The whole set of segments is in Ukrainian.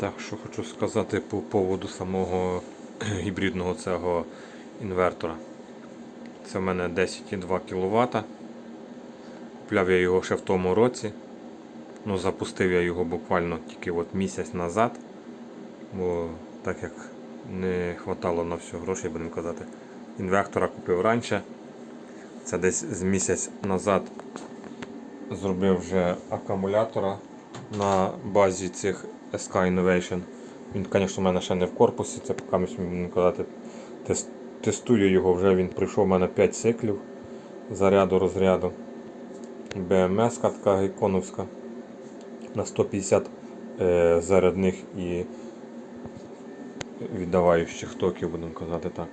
Так, що хочу сказати по поводу самого гібридного цього інвертора. Це в мене 10,2 кВт. Купляв я його ще в тому році. Ну, запустив я його буквально тільки от місяць назад. Бо так як не хватало на все грошей, будемо казати. Інвертора купив раніше. Це десь з місяць назад зробив вже акумулятора на базі цих SK Innovation. Він, звісно, у мене ще не в корпусі, це поки ми казати. Тестую його, вже він пройшов у мене 5 циклів заряду розряду. БМС така іконовська на 150 е, зарядних і віддаваючих токів, будемо казати так.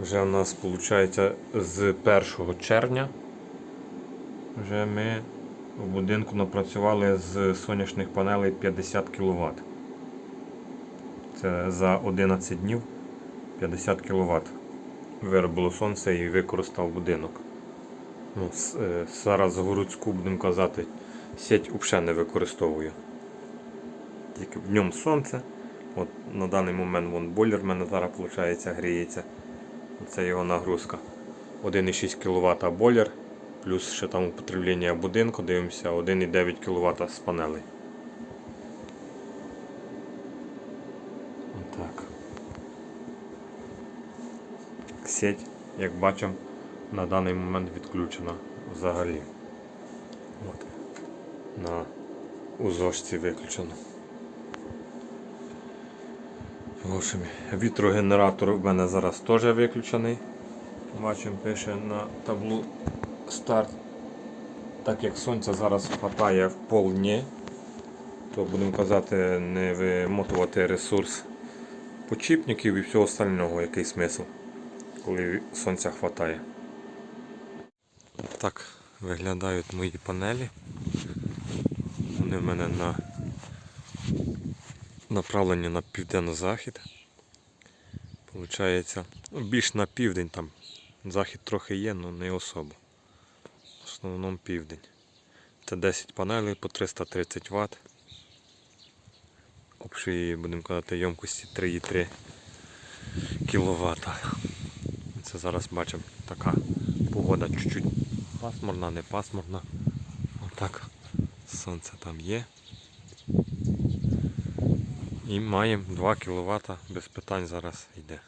Вже у нас виходить з 1 червня. Вже ми в будинку напрацювали з сонячних панелей 50 кВт. Це за 11 днів 50 кВт. Виробило сонце і використав будинок. Ну, е, зараз городську, будемо казати, сеть взагалі не використовую. Тільки в ньому сонце. От на даний момент вон бойлер в мене зараз виходить, гріється. Це його нагрузка. 1,6 кВт бойлер, плюс ще там употреблення будинку, дивимося, 1,9 кВт з панелей. Отак. Сеть, як бачимо, на даний момент відключена взагалі. От. На узошці виключено. Вітрогенератор в мене зараз теж виключений. Бачимо, пише на таблу старт. Так як сонця зараз хватає в полдні, то будемо казати, не вимотувати ресурс почіпників і всього остального, який смисл, коли сонця хватає. Так виглядають мої панелі. Вони в мене на направлені на південно-захід. Получається, ну, більш на південь там. Захід трохи є, але не особо. Основному південь. Це 10 панелей по 330 Вт. Общої, будемо казати, ємкості 3,3 кВт. Це зараз бачимо така погода чуть-чуть пасмурна, не пасмурна. Отак сонце там є. І маємо 2 кВт без питань зараз йде.